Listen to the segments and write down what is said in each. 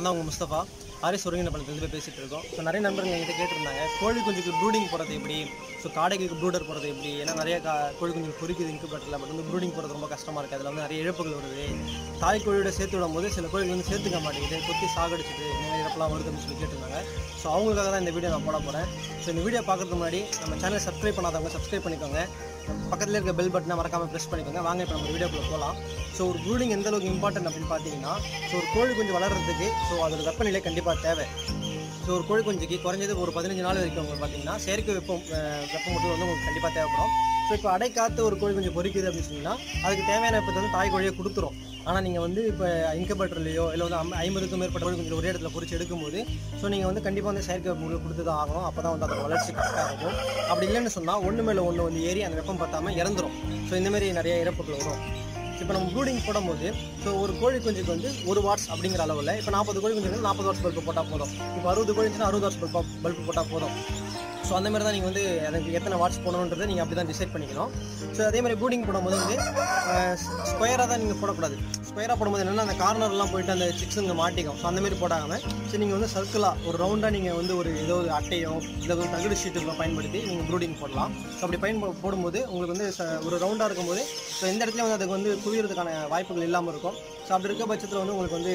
நான் தான் உங்கள் முஸ்தபா. ஆரிஸ் ஒருங்கிணைப்பாளத்துலேருந்து போய் பேசிகிட்டு இருக்கோம். ஸோ நிறைய நண்பர்கள் என்கிட்ட கேட்டிருந்தாங்க. கோழி குஞ்சுக்கு ப்ரூடிங் போகிறது எப்படி? ஸோ காடைக்கு ப்ரூடர் போகிறது எப்படி? ஏன்னா நிறைய கா கோழி குஞ்சு பொறிக்குது இன்குபேட்டரில் பட் வந்து ப்ரூடிங் போகிறது ரொம்ப கஷ்டமாக இருக்குது அதில் வந்து நிறைய இழப்புகள் வருது. தாய் கோழியோட சேர்த்து விடும்போது சில கோழிகள் வந்து சேர்த்துக்க மாட்டேங்குது. கொத்தி சாகடிச்சிட்டு இந்த மாதிரி இழப்பெல்லாம் வருது அப்படின்னு சொல்லி கேட்டிருந்தாங்க. ஸோ அவங்களுக்காக தான் இந்த வீடியோ நான் போட போகிறேன் ஸோ இந்த வீடியோ பார்க்குறதுக்கு முன்னாடி நம்ம சேனலை சப்ஸ்கிரைப் பண்ணாதவங்க சப்ஸ்கிரைப் பண்ணிக்கோங்க. பக்கத்தில் இருக்க பெல் பட்டனை மறக்காமல் ப்ரெஸ் பண்ணிக்கோங்க. வாங்க இப்போ நம்ம வீடியோக்குள்ளே போகலாம் ஸோ ஒரு ப்ரூடிங் எந்த அளவுக்கு இம்பார்ட்டன்ட் அப்படின்னு பார்த்தீங்கன்னா ஸோ ஒரு கோழி குஞ்சு வளர்கிறதுக்கு ஸோ அதோட வெப்பநிலை கண்டிப்பாக தேவை. ஸோ ஒரு கோழி குஞ்சுக்கு குறைஞ்சது ஒரு பதினஞ்சு நாள் வரைக்கும் உங்களுக்கு பார்த்தீங்கன்னா செயற்கை வெப்பம் வெப்பம் மட்டும் வந்து உங்களுக்கு கண்டிப்பாக தேவைப்படும். ஸோ இப்போ அடைக்காத்து ஒரு கோழி குஞ்சு பொறிக்குது அப்படின்னு சொன்னால் அதுக்கு தேவையான வெப்பத்தை வந்து தாய் கோழியை கொடுத்துரும். ஆனால் நீங்கள் வந்து இப்போ இன்கபேட்டர்லையோ இல்லை வந்து ஐம்பதுக்கும் மேற்பட்ட கோழி ஒரே இடத்துல பொறிச்சு எடுக்கும்போது ஸோ நீங்கள் வந்து கண்டிப்பாக வந்து செயற்கை உங்களுக்கு கொடுத்து தான் ஆகணும். அப்போ தான் வந்து அதோட வளர்ச்சி கரெக்டாக இருக்கும். அப்படி இல்லைன்னு சொன்னால் ஒன்று மேலே ஒன்று வந்து ஏறி அந்த வெப்பம் பார்த்தாமல் இறந்துடும் ஸோ இந்த மாதிரி நிறைய இறப்புகள் வரும். இப்போ நம்ம ப்ரூடிங் போடும்போது ஸோ ஒரு கோழி குஞ்சுக்கு வந்து ஒரு வாட்ஸ் அப்படிங்கிற அளவில் இப்போ நாற்பது கோழி குஞ்சுக்கு நாற்பது வாட்ஸ் பல்பு போட்டால் போதும். இப்போ அறுபது கோழி அறுபது வாட்ஸ் பல்ப் பல்பு போட்டால் போதும். ஸோ அந்த மாதிரி தான் நீங்கள் வந்து அதுக்கு எத்தனை வாட்ஸ் போடணுன்றதை நீங்கள் அப்படி தான் டிசைட் பண்ணிக்கணும். ஸோ அதே மாதிரி ப்ரூடிங் போடும்போது வந்து ஸ்கொயராக தான் நீங்கள் போடக்கூடாது. ஸ்கொயராக போடும்போது என்னென்னா அந்த கார்னர்லாம் போயிட்டு அந்த சிக்ஸுங்க மாட்டிக்கும். ஸோ அந்த மாதிரி போடாமல் சரி நீங்கள் வந்து சர்க்கிளாக ஒரு ரவுண்டாக நீங்கள் வந்து ஒரு ஏதோ ஒரு அட்டையோ இல்லை ஒரு தகடு ஷீட்டுகளோ பயன்படுத்தி நீங்கள் ப்ரூடிங் போடலாம். ஸோ அப்படி பயன் போடும்போது உங்களுக்கு வந்து ச- ஒரு ரவுண்டாக இருக்கும்போது ஸோ இந்த இடத்துலையும் வந்து அதுக்கு வந்து குவியறதுக்கான வாய்ப்புகள் இல்லாமல் இருக்கும். ஸோ அப்படி இருக்க பட்சத்தில் வந்து உங்களுக்கு வந்து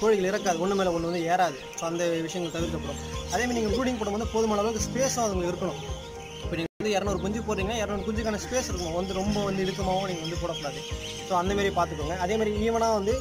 கோழிகள் இறக்காது. ஒன்று மேலே ஒன்று வந்து ஏறாது. ஸோ அந்த விஷயங்கள் தவிர்க்கப்படும். அதேமாதிரி நீங்கள் ப்ரூடிங் போடும்போது போதுமான அளவுக்கு ஸ்பேஸும் அதுங்களுக்கு இருக்கணும். இப்போ நீங்கள் வந்து இரநூறு குஞ்சு போடுறீங்கன்னா இரநூறு குஞ்சுக்கான ஸ்பேஸ் இருக்கும் வந்து ரொம்ப வந்து இழுக்கமாகவும் நீங்கள் வந்து போடக்கூடாது. ஸோ அந்தமாரி பார்த்துக்கோங்க. அதேமாதிரி ஈவனாக வந்து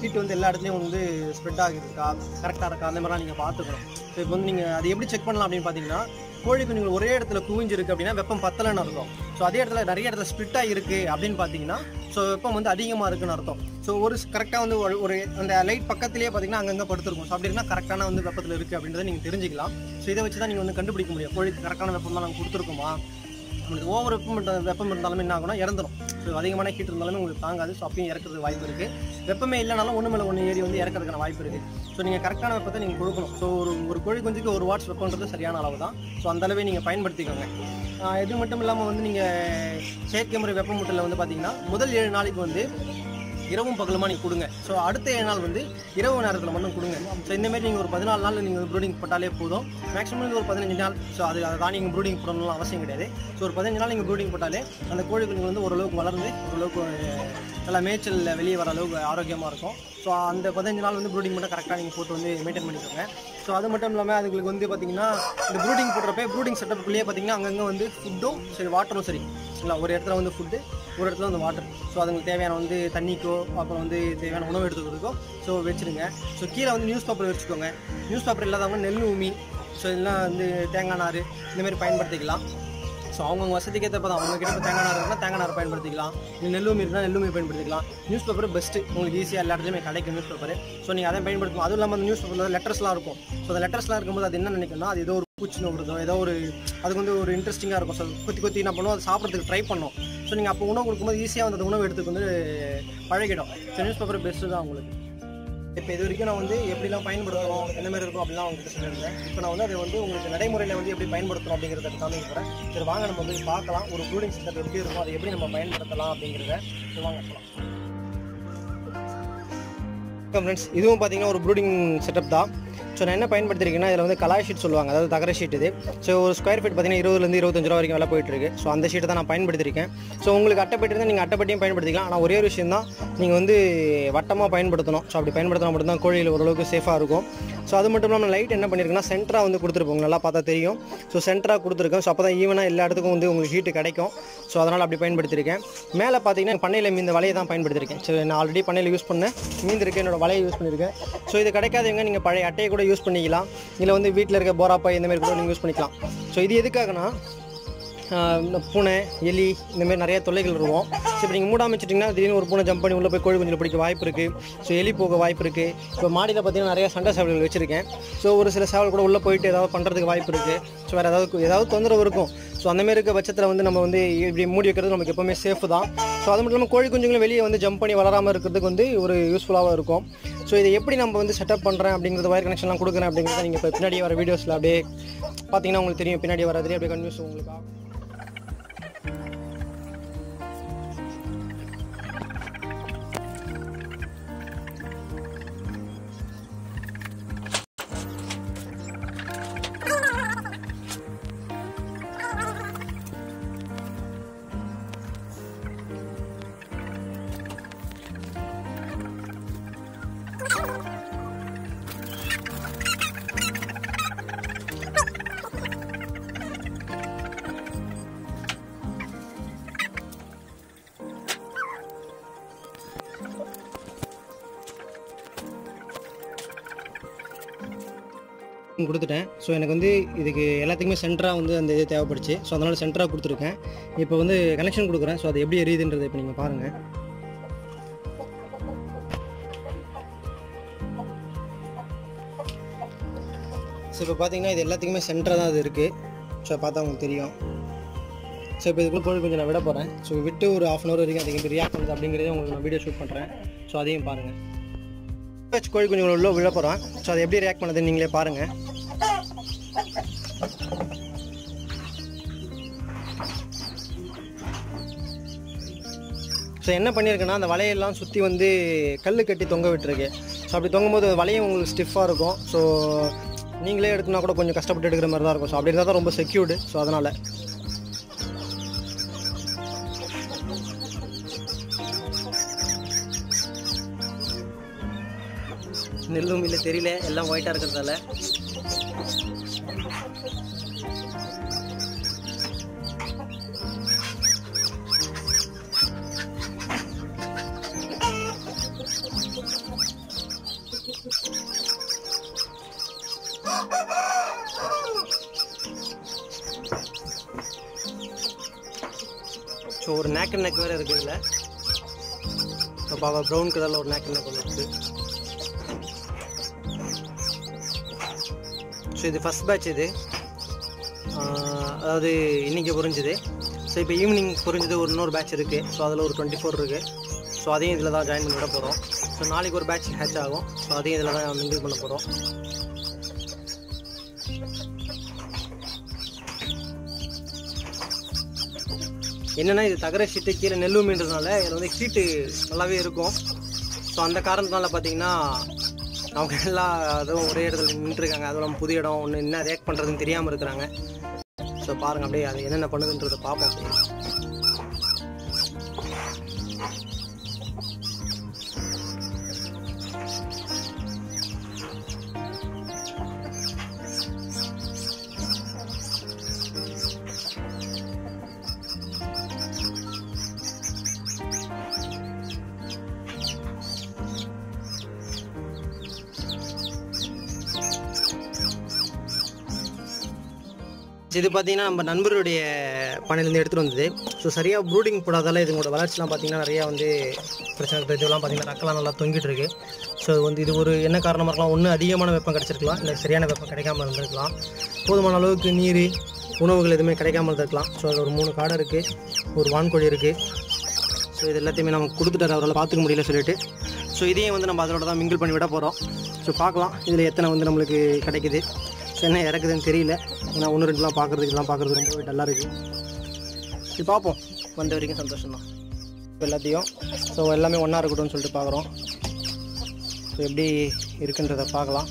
ஹீட் வந்து எல்லா இடத்துலையும் வந்து ஸ்ப்ரெட் ஆகிருக்கா கரெக்டாக இருக்கா அந்த மாதிரிலாம் நீங்கள் பார்த்துக்கணும். ஸோ இப்போ வந்து நீங்கள் அது எப்படி செக் பண்ணலாம் அப்படின்னு பார்த்தீங்கன்னா கோழி குஞ்சுகள் ஒரே இடத்துல குவிஞ்சிருக்கு அப்படின்னா வெப்பம் பத்தலைன்னு அர்த்தம். ஸோ அதே இடத்துல நிறைய இடத்துல ஸ்ப்ளிட்டாக இருக்குது அப்படின்னு பார்த்தீங்கன்னா ஸோ வெப்பம் வந்து அதிகமாக இருக்குன்னு அர்த்தம். ஸோ ஒரு கரெக்டாக வந்து ஒரு- ஒரு அந்த லைட் பக்கத்துலேயே பார்த்தீங்கன்னா அங்கங்கே படுத்துருக்கும். ஸோ அப்படி இருந்தால் கரெக்டான வந்து வெப்பத்தில் இருக்குது அப்படின்றத நீங்கள் தெரிஞ்சுக்கலாம். ஸோ இதை வச்சு தான் நீங்கள் வந்து கண்டுபிடிக்க முடியும். கோழிக்கு கரெக்டான வெப்பம் தான் நாங்கள் கொடுத்துருக்கோமா? நம்மளுக்கு ஓவர் வெப்பம் வெப்பம் இருந்தாலுமே என்ன ஆகும்னா இறந்துடும் ஸோ அதிகமான ஹீட் இருந்தாலுமே உங்களுக்கு தாங்காது. ஸோ அப்பயும் இறக்கிறதுக்கு வாய்ப்பு இருக்குது வெப்பமே இல்லைனாலும் ஒன்று மேலே ஒன்று ஏறி வந்து இறக்கிறதுக்கான வாய்ப்பு இருக்குது ஸோ நீங்கள் கரெக்டான வெப்பத்தை நீங்கள் கொடுக்கணும். ஸோ ஒரு ஒரு கோழி குஞ்சுக்கு ஒரு வாட்ஸ் வெப்பன்றது சரியான அளவு தான் ஸோ அந்தளவே நீங்கள் பயன்படுத்திக்கோங்க. இது மட்டும் இல்லாமல் வந்து நீங்கள் செயற்கை முறை வெப்பமூட்டலில் வந்து பார்த்தீங்கன்னா முதல் ஏழு நாளைக்கு வந்து இரவும் பகலுமா நீங்கள் கொடுங்க. ஸோ அடுத்த ஏழு நாள் வந்து இரவு நேரத்தில் மட்டும் கொடுங்க. ஸோ இந்த மாதிரி நீங்கள் ஒரு பதினாலு நாள் நீங்கள் ப்ரூடிங் போட்டாலே போதும். மேக்ஸிமம் ஒரு பதினஞ்சு நாள் ஸோ அது அதை தான் நீங்கள் ப்ரூடிங் போடணும்னு அவசியம் கிடையாது. ஸோ ஒரு பதினஞ்சு நாள் நீங்கள் ப்ரூடிங் போட்டாலே அந்த கோழி குஞ்சுகள் வந்து ஓரளவுக்கு வளர்ந்து ஓரளவுக்கு நல்லா மேய்ச்சலில் வெளியே வர அளவுக்கு ஆரோக்கியமாக இருக்கும். ஸோ அந்த பதினஞ்சு நாள் வந்து ப்ரூடிங் மட்டும் கரெக்டாக நீங்கள் போட்டு வந்து மெயின்டைன் பண்ணிக்கோங்க. ஸோ அது மட்டும் இல்லாமல் அதுங்களுக்கு வந்து பார்த்தீங்கன்னா இந்த ப்ரூடிங் போடுறப்ப ப்ரூடிங் செட்டப்புக்குள்ளேயே பார்த்திங்கன்னா அங்கங்கே வந்து ஃபுட்டும் சரி வாட்டரும் சரி இல்லை ஒரு இடத்துல வந்து ஃபுட்டு ஒரு இடத்துல வந்து வாட்டர் ஸோ அதுங்களுக்கு தேவையான வந்து தண்ணிக்கோ அப்புறம் வந்து தேவையான உணவு எடுத்துக்கிறதுக்கோ ஸோ வச்சுருங்க. ஸோ கீழே வந்து நியூஸ் பேப்பர் வச்சுக்கோங்க. நியூஸ் பேப்பர் இல்லாதவங்க நெல் உமி ஸோ இதெல்லாம் வந்து தேங்காய் நார் இந்தமாரி பயன்படுத்திக்கலாம். ஸோ அவங்கவுங்க வசதிக்கு ஏற்றப்ப தான். அவங்க கிட்ட இப்போ தேங்காய் நார் இருந்தால் தேங்காய் நார் பயன்படுத்திக்கலாம். இல்லை நெல்லுமி இருந்தால் நெல்லுமி பயன்படுத்திக்கலாம். நியூஸ் பேப்பர் பெஸ்ட்டு உங்களுக்கு ஈஸியாக எல்லா இடத்துலையுமே கிடைக்கும் நியூஸ் பேப்பர் ஸோ நீங்கள் அதை பயன்படுத்தணும் அதுவும் இல்லாமல் அந்த நியூஸ் பேப்பரில் லெட்டர்ஸ்லாம் இருக்கும். ஸோ அந்த லெட்டர்ஸ்லாம் இருக்கும்போது அது என்ன நினைக்கணும்னா அது ஏதோ ஒரு பூச்சி நோடுறதோ ஏதோ ஒரு அதுக்கு வந்து ஒரு இன்ட்ரெஸ்டிங்காக இருக்கும். ஸோ கொத்தி கொத்தி என்ன பண்ணுவோம் அது சாப்பிட்றதுக்கு ட்ரை பண்ணோம் ஸோ நீங்கள் அப்போ உணவு கொடுக்கும்போது ஈஸியாக வந்து அந்த உணவு எடுத்துக்கு வந்து பழகிடும். ஸோ நியூஸ் பேப்பர் பெஸ்ட்டு தான் உங்களுக்கு. இப்போ இது வரைக்கும் நான் வந்து எப்படிலாம் பயன்படுத்தணும் என்ன மாதிரி இருக்கும் அப்படிலாம் உங்களுக்கு சொல்லியிருந்தேன். இப்போ நான் வந்து அதை வந்து உங்களுக்கு நடைமுறையில் வந்து எப்படி பயன்படுத்தணும் அப்படிங்கிறத காமிக்கிறேன் சரி வாங்க நம்ம வந்து பார்க்கலாம். ஒரு ப்ரூடிங் செட்டப் எப்படி இருக்கும் அதை எப்படி நம்ம பயன்படுத்தலாம் அப்படிங்கிறத. சரி வாங்க ஃப்ரெண்ட்ஸ் இதுவும் பார்த்தீங்கன்னா ஒரு ப்ரூடிங் செட்டப் தான். ஸோ நான் என்ன பயன்படுத்திருக்கேன்னா இதில் வந்து கலாய் ஷீட் சொல்லுவாங்க. அதாவது தகர ஷீட் இது. ஸோ ஒரு ஸ்கொயர் ஃபீட் பார்த்தீங்கன்னா இருபதுலேருந்து இருபத்தஞ்சு ரூபா வரைக்கும் விலை போயிட்டு இருக்கு ஸோ அந்த ஷீட்டை தான் நான் பயன்படுத்திருக்கேன். ஸோ உங்களுக்கு அட்டைப்பட்டி இருந்தால் நீங்கள் அட்டைப்பட்டியும் பயன்படுத்திக்கலாம். ஆனால் ஒரே ஒரு விஷயம் தான் நீங்கள் வந்து வட்டமாக பயன்படுத்தணும். ஸோ அப்படி பயன்படுத்தினா மட்டும்தான் கோழிகள் ஓரளவுக்கு சேஃபாக இருக்கும். ஸோ அது மட்டும் இல்லாமல் லைட் என்ன பண்ணியிருக்கேன்னா சென்டராக வந்து கொடுத்துருப்போம். நல்லா பார்த்தா தெரியும். ஸோ சென்டராக கொடுத்துருக்கோம் ஸோ அப்போ தான் ஈவனாக எல்லா இடத்துக்கும் வந்து உங்களுக்கு ஹீட்டு கிடைக்கும். ஸோ அதனால் அப்படி பயன்படுத்தியிருக்கேன் மேலே பார்த்தீங்கன்னா பண்ணையில் மீந்த வலையை தான் பயன்படுத்தியிருக்கேன் ஸோ நான் ஆல்ரெடி பண்ணையில் யூஸ் பண்ணேன். மீந்திருக்கு என்னோடய வலையை யூஸ் பண்ணியிருக்கேன் ஸோ இது கிடைக்காதவங்க நீங்கள் பழைய அட்டையை கூட யூஸ் பண்ணிக்கலாம். இல்லை வந்து வீட்டில் இருக்க போராப்பா இந்த மாதிரி கூட நீங்கள் யூஸ் பண்ணிக்கலாம். ஸோ இது எதுக்காகனா இந்த பூனை எலி இந்தமாரி நிறைய தொல்லைகள் இருக்கும். ஸோ இப்போ நீங்கள் மூடாமல் வச்சிட்டிங்கன்னா திடீர்னு ஒரு பூனை ஜம்ப் பண்ணி உள்ளே போய் கோழி குஞ்சில் பிடிக்க வாய்ப்பு இருக்குது ஸோ எலி போக வாய்ப்பு இருக்குது இப்போ மாடியில் பார்த்தீங்கன்னா நிறைய சண்டை சேவல்கள் வச்சுருக்கேன். ஸோ ஒரு சில சேவல் கூட உள்ளே போயிட்டு ஏதாவது பண்ணுறதுக்கு வாய்ப்பு இருக்குது ஸோ வேறு ஏதாவது ஏதாவது தொந்தரவு இருக்கும். ஸோ அந்தமாரி இருக்க பட்சத்தில் வந்து நம்ம வந்து இப்படி மூடி வைக்கிறது நமக்கு எப்போவுமே சேஃப் தான். ஸோ அது மட்டும் இல்லாமல் கோழி குஞ்சுங்களும் வெளியே வந்து ஜம்ப் பண்ணி வளராமல் இருக்கிறதுக்கு வந்து ஒரு யூஸ்ஃபுல்லாகவும் இருக்கும். ஸோ இதை எப்படி நம்ம வந்து செட்டப் பண்ணுறேன் அப்படிங்கிறது வயர் கனெக்ஷன்லாம் கொடுக்குறேன் அப்படிங்கிறத நீங்கள் இப்போ பின்னாடி வர வீடியோஸில் அப்படியே பார்த்தீங்கன்னா உங்களுக்கு தெரியும். பின்னாடி வரதுலேயே அப்படியே கன்வியூஸ் உங்களுக்கு கொடுத்துட்டேன். ஸோ எனக்கு வந்து இதுக்கு எல்லாத்துக்குமே சென்டராக வந்து அந்த இது தேவைப்படுச்சு. ஸோ அதனால் சென்டராக கொடுத்துருக்கேன். இப்போ வந்து கனெக்ஷன் கொடுக்குறேன். ஸோ அது எப்படி எரியுதுன்றதை இப்போ நீங்கள் பாருங்கள் ஸோ இப்போ பார்த்தீங்கன்னா இது எல்லாத்துக்குமே சென்டராக தான் அது இருக்குது ஸோ பார்த்தா உங்களுக்கு தெரியும். ஸோ இப்போ இதுக்குள்ள கோழி கொஞ்சம் நான் விட போகிறேன் ஸோ விட்டு ஒரு ஆஃப் அன் ஹவர் வரைக்கும் அதுக்கு எப்படி ரியாக்ட் பண்ணுது அப்படிங்கிறதையும் உங்களுக்கு நான் வீடியோ ஷூட் பண்ணுறேன் ஸோ அதையும் பாருங்கள் வச்சு கோழி குஞ்சுகள் உள்ள விழ போகிறோம் ஸோ அதை எப்படி ரியாக்ட் பண்ணுதுன்னு நீங்களே பாருங்கள் ஸோ என்ன பண்ணியிருக்கேன்னா அந்த வலையெல்லாம் சுற்றி வந்து கல் கட்டி தொங்க விட்டுருக்கு. ஸோ அப்படி தொங்கும் போது வலையும் உங்களுக்கு ஸ்டிஃபாக இருக்கும். ஸோ நீங்களே எடுத்துனா கூட கொஞ்சம் கஷ்டப்பட்டு எடுக்கிற மாதிரி தான் இருக்கும். ஸோ அப்படி இருந்தால் தான் ரொம்ப செக்யூர்டு ஸோ அதனால். நெல்லும் இல்லை தெரியல. எல்லாம் ஒயிட்டாக இருக்கிறதால. நேக் அண்ட் நெக் வேறு இருக்குது இதில். இப்போ பாப்பா ப்ரௌன் கலரில் ஒரு நேக் அண்ட் நெக் ஒன்று இருக்குது ஸோ இது ஃபஸ்ட் பேட்ச் இது. அதாவது இன்றைக்கி புரிஞ்சுது. ஸோ இப்போ ஈவினிங் புரிஞ்சது ஒரு இன்னொரு பேட்ச் இருக்குது ஸோ அதில் ஒரு டுவெண்ட்டி ஃபோர் இருக்குது ஸோ அதையும் இதில் தான் ஜாயின் பண்ணி விட போகிறோம் ஸோ நாளைக்கு ஒரு பேட்ச் ஹேட்ச் ஆகும். ஸோ அதையும் இதில் தான் மிங்கிள் பண்ண போகிறோம் என்னென்னா இது தகர ஷீட்டு கீழே நெல்லு மீன்றதுனால இதில் வந்து ஹீட்டு நல்லாவே இருக்கும். ஸோ அந்த காரணத்தினால பார்த்தீங்கன்னா அவங்க எல்லா அதுவும் ஒரே இடத்துல நின்றுருக்காங்க. அதுவும் நம்ம புது இடம் ஒன்று என்ன ரியாக்ட் பண்ணுறதுன்னு தெரியாமல் இருக்கிறாங்க. ஸோ பாருங்க அப்படியே அது என்னென்ன பண்ணுதுன்றதை பார்ப்போம் இது பார்த்தீங்கன்னா நம்ம நண்பருடைய பணிலேருந்து எடுத்துகிட்டு வந்தது. ஸோ சரியாக ப்ரூடிங் போடாதால இதுங்களோட வளர்ச்சிலாம் பார்த்தீங்கன்னா நிறையா வந்து பிரச்சனை இருக்குது இதெல்லாம் பார்த்தீங்கன்னா ரக்கெல்லாம் நல்லா தொங்கிட்டு இருக்கு. ஸோ வந்து இது ஒரு என்ன காரணமாக இருக்கலாம்? ஒன்று அதிகமான வெப்பம் கிடச்சிருக்கலாம். இல்லை சரியான வெப்பம் கிடைக்காம இருந்திருக்கலாம். போதுமான அளவுக்கு நீர் உணவுகள் எதுவுமே கிடைக்காம இருந்திருக்கலாம். ஸோ அது ஒரு மூணு காடை இருக்குது ஒரு வான்கோழி இருக்குது ஸோ இது எல்லாத்தையுமே நம்ம கொடுத்துட்டாரு. அவரால் பார்த்துக்க முடியல சொல்லிட்டு. ஸோ இதையும் வந்து நம்ம அதோட தான் மிங்கிள் பண்ணி விட போகிறோம் ஸோ பார்க்கலாம். இதில் எத்தனை வந்து நம்மளுக்கு கிடைக்குது. சென்னை என்ன இறக்குதுன்னு தெரியல. ஏன்னா ஒன்று ரெண்டுலாம் பார்க்குறதுக்கு இதெல்லாம் பார்க்குறது ரொம்பவே டல்லாக இருக்குது சரி பார்ப்போம். வந்த வரைக்கும் சந்தோஷம் தான் எல்லாத்தையும் ஸோ எல்லாமே ஒன்றா இருக்கட்டும்னு சொல்லிட்டு பார்க்குறோம். ஸோ எப்படி இருக்குன்றதை பார்க்கலாம்.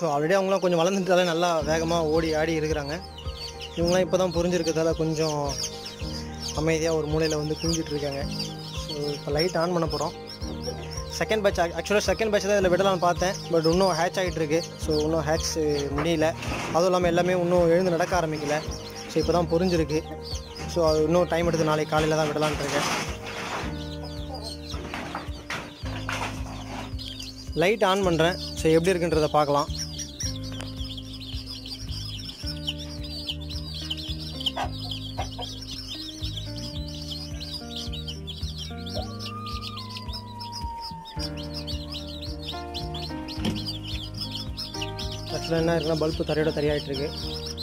ஸோ ஆல்ரெடி அவங்களாம் கொஞ்சம் வளர்ந்துட்டாலே நல்லா வேகமாக ஓடி ஆடி இருக்கிறாங்க. இவங்களாம் இப்போ தான் புரிஞ்சிருக்கிறதால கொஞ்சம் அமைதியாக ஒரு மூலையில் வந்து குஞ்சிட்டு இருக்காங்க. ஸோ இப்போ லைட் ஆன் பண்ண போகிறோம் செகண்ட் பேட்ச் ஆக்சுவலாக செகண்ட் பேட்ச் தான் இதில் விடலாம்னு பார்த்தேன். பட் இன்னும் ஹேட்ச் ஆகிட்டு இருக்கு. ஸோ இன்னும் ஹேட்ச் முடியல. அதுவும் இல்லாமல் எல்லாமே இன்னும் எழுந்து நடக்க ஆரம்பிக்கல. ஸோ இப்போ தான் புரிஞ்சிருக்கு. ஸோ அது இன்னும் டைம் எடுத்து நாளைக்கு காலையில் தான் விடலான்ட்டு இருக்கேன். லைட் ஆன் பண்ணுறேன் ஸோ எப்படி இருக்குன்றதை பார்க்கலாம். ஆக்சுவலாக என்ன இருக்குன்னா பல்பு தரையோட தரையாயிட்டு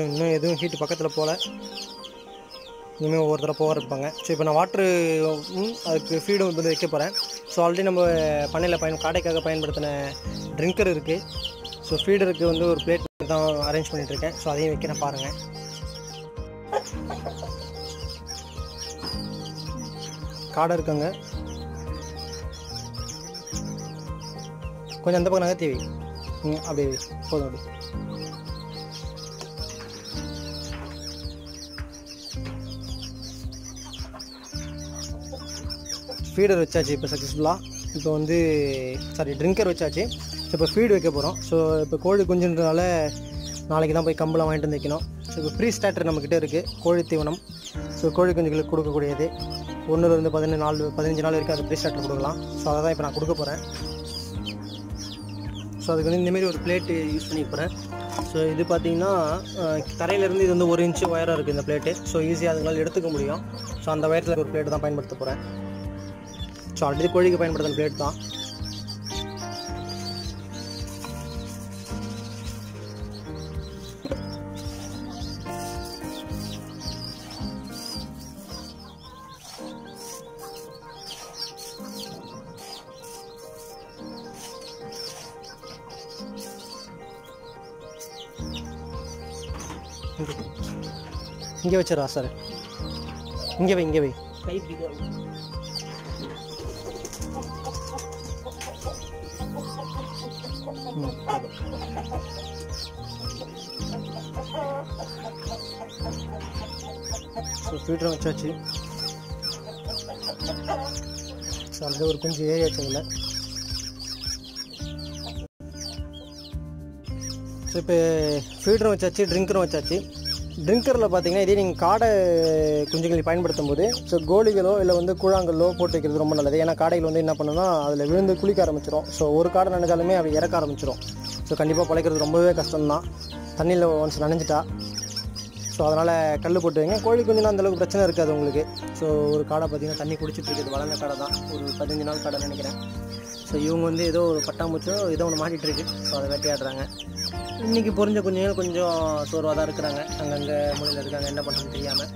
இருக்கு இன்னும் எதுவும் ஹீட்டு பக்கத்தில் போகல இனிமேல் ஒவ்வொரு தடவை போக இருப்பாங்க ஸோ இப்போ நான் வாட்ரு அதுக்கு ஃபீடும் வந்து வைக்க போகிறேன் ஸோ ஆல்ரெடி நம்ம பண்ணையில் பயன் காடைக்காக பயன்படுத்தின ட்ரிங்கர் இருக்குது ஸோ ஃபீடருக்கு வந்து ஒரு பிளேட் தான் அரேஞ்ச் பண்ணிகிட்ருக்கேன் ஸோ அதையும் வைக்கிறேன் பாருங்கள் காடை இருக்குங்க. கொஞ்சம் அந்த பக்கம் நகர்த்தி வை. அப்படி அப்படியே போதும் அப்படி ஃபீடர் வச்சாச்சு இப்போ சக்ஸஸ்ஃபுல்லாக இப்போ வந்து சாரி ட்ரிங்கர் வச்சாச்சு. இப்போ ஃபீடு வைக்க போகிறோம் ஸோ இப்போ கோழி குஞ்சுன்றனால நாளைக்கு தான் போய் கம்பெல்லாம் வாங்கிட்டு வந்து வைக்கணும். ஸோ இப்போ ஃப்ரீ ஸ்டார்டர் நம்மக்கிட்ட இருக்குது கோழி தீவனம். ஸோ கோழி குஞ்சுகளுக்கு கொடுக்கக்கூடியது. ஒன்றுலேருந்து பதினஞ்சு நாள் பதினஞ்சு நாள் வரைக்கும் அது ஃப்ரீ ஸ்டார்டர் கொடுக்கலாம். ஸோ அதை தான் இப்போ நான் கொடுக்க போகிறேன் ஸோ அதுக்கு வந்து இந்தமாரி ஒரு பிளேட்டு யூஸ் பண்ணி போகிறேன் ஸோ இது பார்த்தீங்கன்னா தரையிலேருந்து இது வந்து ஒரு இன்ச்சு ஒயராக இருக்குது இந்த பிளேட்டு ஸோ ஈஸியாக அதுங்களால் எடுத்துக்க முடியும். ஸோ அந்த ஒயரத்தில் ஒரு பிளேட்டு தான் பயன்படுத்த போகிறேன் ஸோ ஆல்ரெடி கோழிக்கு பயன்படுத்துகிற பிளேட் தான். இங்கே வச்சிடறா சார் இங்கே வை இங்கே வை. கை பிடிக்கும் ம், போதும். ஸோ ஃபீட்டரும் வச்சாச்சு ஸோ ஆல்ரெடி ஒரு குஞ்சு ஏறி வச்சதில்ல ஸோ இப்போ ஃபீடரும் வச்சாச்சு ட்ரிங்கரும் வச்சாச்சு ட்ரிங்கரில் பார்த்தீங்கன்னா இதே நீங்கள் காடை குஞ்சுகளை பயன்படுத்தும் போது ஸோ கோழிகளோ இல்லை வந்து கூழாங்கல்லோ போட்டு வைக்கிறது ரொம்ப நல்லது. ஏன்னா காடைகள் வந்து என்ன பண்ணுன்னா அதில் விழுந்து குளிக்க ஆரம்பிச்சிடும் ஸோ ஒரு காடை நினைச்சாலுமே அப்படி இறக்க ஆரம்பிச்சிடும் ஸோ கண்டிப்பாக பழைக்கிறது ரொம்பவே கஷ்டம்தான். தண்ணியில் ஒன்ஸ் நனைஞ்சிட்டா ஸோ அதனால் கல் போட்டு வைங்க. கோழி குஞ்சுனா அந்தளவுக்கு பிரச்சனை இருக்காது உங்களுக்கு. ஸோ ஒரு காடை பார்த்தீங்கன்னா தண்ணி குடிச்சிட்டு இருக்குது வளர்ந்த காடை தான். ஒரு பதினஞ்சு நாள் காடை நினைக்கிறேன். ஸோ இவங்க வந்து ஏதோ ஒரு பட்டாம்பூச்சோ ஏதோ ஒன்று மாட்டிகிட்டு இருக்கு. ஸோ அதை வேட்டையாடுறாங்க. இன்றைக்கி புரிஞ்ச குஞ்சுகள் கொஞ்சம் சோர்வாக தான் இருக்கிறாங்க. அங்கங்கே மூலையில் இருக்காங்க. என்ன பண்ணுறதுன்னு தெரியாமல்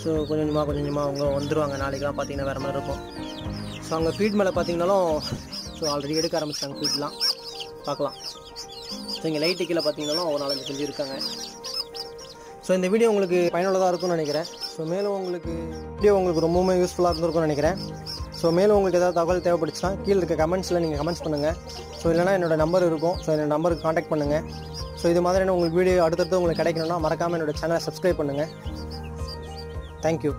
ஸோ கொஞ்சம் கொஞ்சமாக கொஞ்சம் கொஞ்சமாக அவங்க வந்துடுவாங்க நாளைக்கெலாம் பார்த்தீங்கன்னா வேறு மாதிரி இருக்கும். ஸோ அங்கே ஃபீட் மேலே பார்த்தீங்கன்னாலும் ஸோ ஆல்ரெடி எடுக்க ஆரம்பிச்சிட்டாங்க ஃபீட்லாம் பார்க்கலாம். ஸோ இங்கே லைட்டு கீழே பார்த்தீங்கன்னாலும் ஒரு நாலஞ்சு குஞ்சு இருக்காங்க. ஸோ இந்த வீடியோ உங்களுக்கு பயனுள்ளதாக இருக்கும்னு நினைக்கிறேன். ஸோ மேலும் உங்களுக்கு வீடியோ உங்களுக்கு ரொம்பவுமே யூஸ்ஃபுல்லாக இருந்திருக்கும்னு நினைக்கிறேன். ஸோ மேலும் உங்களுக்கு ஏதாவது தகவல் தேவைப்படுச்சுன்னா கீழே இருக்க கமெண்ட்ஸில் நீங்கள் கமெண்ட்ஸ் பண்ணுங்கள் ஸோ இல்லைனா என்னோட நம்பர் இருக்கும். ஸோ என்னோட நம்பருக்கு காண்டாக்ட் பண்ணுங்கள் ஸோ இது மாதிரியான உங்களுக்கு வீடியோ அடுத்தடுத்து உங்களுக்கு கிடைக்கணும்னா மறக்காமல் என்னோட சேனலை சப்ஸ்கிரைப் பண்ணுங்கள் தேங்க்யூ